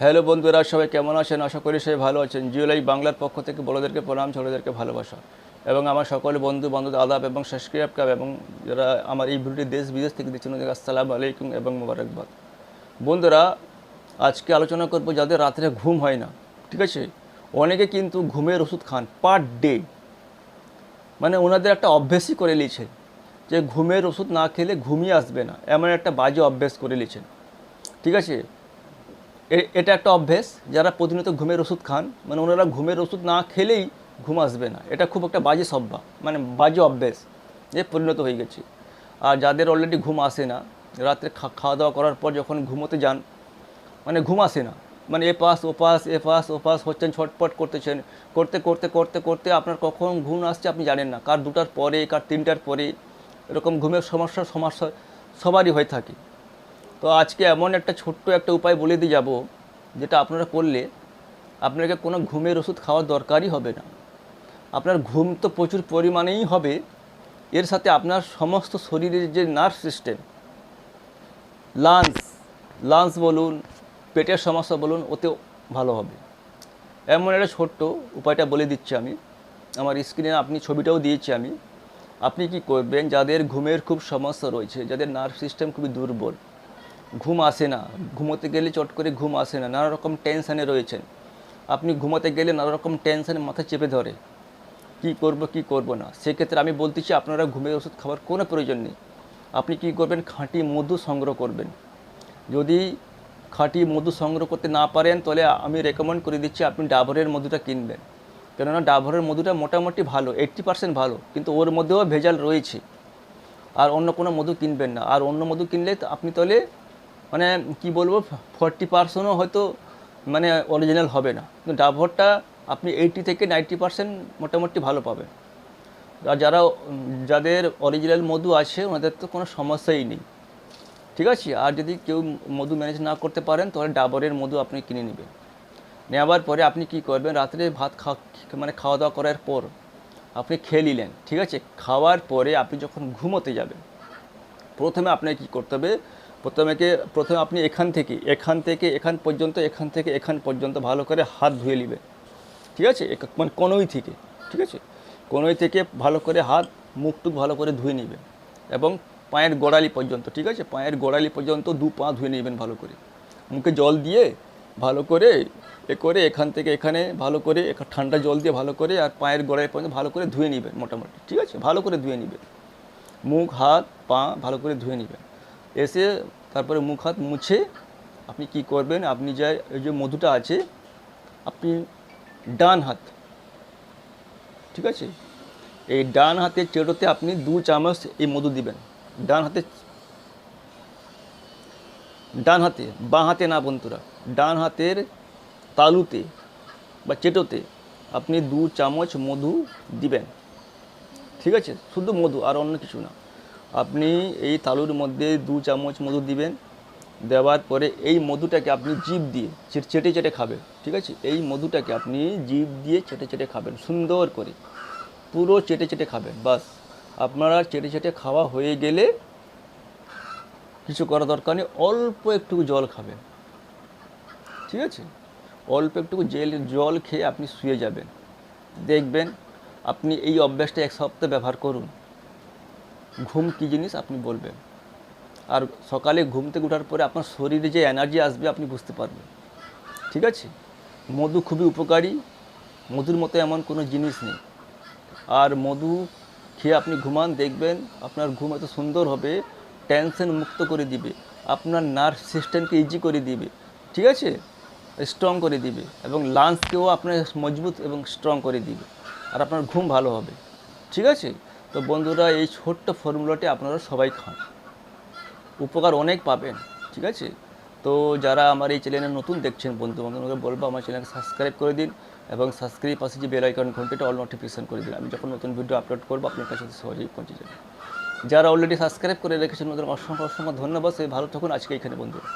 Hello বন্ধুরা, সবাই কেমন আছেন? আশা করি সবাই ভালো আছেন। জিওলাই বাংলার পক্ষ থেকে বড়োদেরকে প্রণাম, ছোটোদেরকে ভালোবাসা। এবং আমার সকল বন্ধু, বান্ধব, আদাব এবং সাবস্ক্রাইব কাপ এবং যারা আমার এই ভিডিওটি দেশ, বিদেশ থেকে দিচ্ছেন ওদের আসসালামু আলাইকুম এবং মোবারকবাদ। বন্ধুরা, আজকে আলোচনা করব যাদের রাত্রে ঘুম হয় না, ঠিক আছে? অনেকে কিন্তু ঘুমের ওষুধ খান পার ডে মানে ওনাদের একটা অভ্যেসই করে নিয়েছে যে ঘুমের ওষুধ না খেলে ঘুমিয়ে আসবে না। এমন একটা বাজে অভ্যেস করে নিয়েছেন। ঠিক আছে? এটা একটা অভ্যেস, যারা প্রতিনিয়ত ঘুমের ওষুধ খান মানে ওনারা ঘুমের ওষুধ না খেলেই ঘুম আসবে না। এটা খুব একটা বাজে সভ্যা মানে বাজে অভ্যেস যে পরিণত হয়ে গেছে। আর যাদের অলরেডি ঘুম আসে না, রাত্রে খাওয়া দাওয়া করার পর যখন ঘুমোতে যান মানে ঘুম আসে না। মানে এ পাস ও পাস এ পাস ও পাস হচ্ছেন, ছটপট করতেছেন, করতে করতে করতে করতে আপনার কখন ঘুম আসছে আপনি জানেন না। কার দুটার পরে, কার তিনটার পরে, এরকম ঘুমের সমস্যার সমস্যা সবারই হয়ে থাকে। তো আজকে এমন একটা ছোট্ট একটা উপায় বলে দিয়ে যাব, যেটা আপনারা করলে আপনাকে কোনো ঘুমের ওষুধ খাওয়ার দরকারই হবে না। আপনার ঘুম তো প্রচুর পরিমাণেই হবে, এর সাথে আপনার সমস্ত শরীরের যে নার্ভ সিস্টেম লাংস লাংস বলুন, পেটের সমস্যা বলুন, ওতেও ভালো হবে। এমন একটা ছোট্ট উপায়টা বলে দিচ্ছি আমি। আমার স্ক্রিনে আপনি ছবিটাও দিয়েছি আমি। আপনি কি করবেন, যাদের ঘুমের খুব সমস্যা রয়েছে, যাদের নার্ভ সিস্টেম খুবই দুর্বল ঘুম আসে না। ঘুমোতে গেলে চট করে ঘুম আসে না। নানা রকম টেনশানে রয়েছেন। আপনি ঘুমোতে গেলে নানা রকম টেনশানে মাথা চেপে ধরে। কি করব কি করব না? সেক্ষেত্রে আমি বলতেছি আপনারা ঘুমের ওষুধ খাওয়ার কোনো প্রয়োজন নেই। আপনি কি করবেন? খাঁটি মধু সংগ্রহ করবেন। যদি খাঁটি মধু সংগ্রহ করতে না পারেন, তাহলে আমি রেকমেন্ড করে দিচ্ছি, আপনি ডাবরের মধুটা কিনবেন। কেননা ডাবরের মধুটা মোটামুটি ভালো এইট্টি পার্সেন্ট ভালো, কিন্তু ওর মধ্যেও ভেজাল রয়েছে। আর অন্য কোনো মধু কিনবেন না। আর অন্য মধু কিনলে আপনি তাহলে মানে কি বলব ফর্টি পার্সেন্টও হয়তো মানে অরিজিনাল হবে না। কিন্তু ডাবরটা আপনি এইটি থেকে নাইনটি পার্সেন্ট মোটামুটি ভালো পাবেন। আর যারা, যাদের অরিজিনাল মধু আছে, ওনাদের তো কোনো সমস্যাই নেই। ঠিক আছে? আর যদি কেউ মধু ম্যানেজ না করতে পারেন, তাহলে ডাবরের মধু আপনি কিনে নেবেন। নেওয়ার পরে আপনি কি করবেন, রাত্রে ভাত খাওয়া মানে খাওয়া দাওয়া করার পর আপনি খেয়ে নিলেন, ঠিক আছে? খাওয়ার পরে আপনি যখন ঘুমোতে যাবেন, প্রথমে আপনাকে কী করতে হবে প্রথমে কি, প্রথমে আপনি এখান থেকে এখান থেকে, এখান পর্যন্ত, এখান থেকে, এখান পর্যন্ত ভালো করে হাত ধুয়ে নেবেন ঠিক আছে? মানে কোনোই থেকে, ঠিক আছে? কোনোই থেকে ভালো করে হাত, মুখটুক ভালো করে ধুয়ে নেবেন এবং পায়ের গোড়ালি পর্যন্ত, ঠিক আছে? পায়ের গোড়ালি পর্যন্ত দু পা ধুয়ে নেবেন ভালো করে। মুখে জল দিয়ে ভালো করে এ করে এখান থেকে এখানে ভালো করে ঠান্ডা জল দিয়ে ভালো করে আর পায়ের গোড়ালি পর্যন্ত ভালো করে ধুয়ে নেবেন মোটামুটি, ঠিক আছে? ভালো করে ধুয়ে নেবেন মুখ, হাত, পা ভালো করে ধুয়ে নেবেন এসে তারপরে মুখ হাত মুছে আপনি কি করবেন? আপনি যে যে মধুটা আছে, আপনি ডান হাত, ঠিক আছে? এই ডান হাতের চেটোতে আপনি দু চামচ এই মধু দিবেন। ডান হাতে ডান হাতে, বাঁ হাতে না বন্ধুরা, ডান হাতের তালুতে বা চেটোতে আপনি দু চামচ মধু দিবেন। ঠিক আছে? শুধু মধু, আর অন্য কিছু না। আপনি এই তালুর মধ্যে দু চামচ মধু দিবেন, দেওয়ার পরে এই মধুটাকে আপনি জিভ দিয়ে চেটে চেটে খাবেন, ঠিক আছে? এই মধুটাকে আপনি জিভ দিয়ে চেটে চেটে খাবেন, সুন্দর করে। পুরো চেটে চেটে খাবেন, বাস। আপনারা চেটে চেটে খাওয়া হয়ে গেলে কিছু করা দরকার নেই, অল্প একটু জল খাবেন, ঠিক আছে? অল্প একটু জেল, জল খেয়ে আপনি শুয়ে যাবেন। দেখবেন আপনি এই অভ্যাসটা এক সপ্তাহ ব্যবহার করুন। ঘুম কী জিনিস আপনি বলবেন? আর সকালে ঘুম থেকে ওঠার পরে আপনার শরীরে যে এনার্জি আসবে আপনি বুঝতে পারবেন। ঠিক আছে? মধু খুবই উপকারী। মধুর মতো এমন কোনো জিনিস নেই। আর মধু খেয়ে আপনি ঘুমান, দেখবেন আপনার ঘুম এত সুন্দর হবে টেনশন মুক্ত করে দিবে, আপনার নার্ভ সিস্টেমকে ইজি করে দিবে, ঠিক আছে? স্ট্রং করে দিবে এবং লাংসকেও আপনার মজবুত এবং স্ট্রং করে দিবে। আর আপনার ঘুম ভালো হবে। ঠিক আছে? তো বন্ধুরা, এই ছোট্ট ফর্মুলাটি আপনারা সবাই খান। উপকার অনেক পাবেন, ঠিক আছে? তো যারা আমার এই চ্যানেলে নতুন দেখছেন, বন্ধু বান্ধবকে বলব, আমার চ্যানেলকে সাবস্ক্রাইব করে দিন এবং সাবস্ক্রাইব পাশে যে বেল আইকন ঘন্টিটা অল নোটিফিকেশান করে দিন। আমি যখন নতুন ভিডিও আপলোড করব, আপনার কাছে সহজেই পৌঁছে যাবে। যারা অলরেডি সাবস্ক্রাইব করে রেখেছেন, ওদের অসংখ্য অসংখ্য ধন্যবাদ। সেই ভালো থাকুন। আজকে এখানে, বন্ধুরা।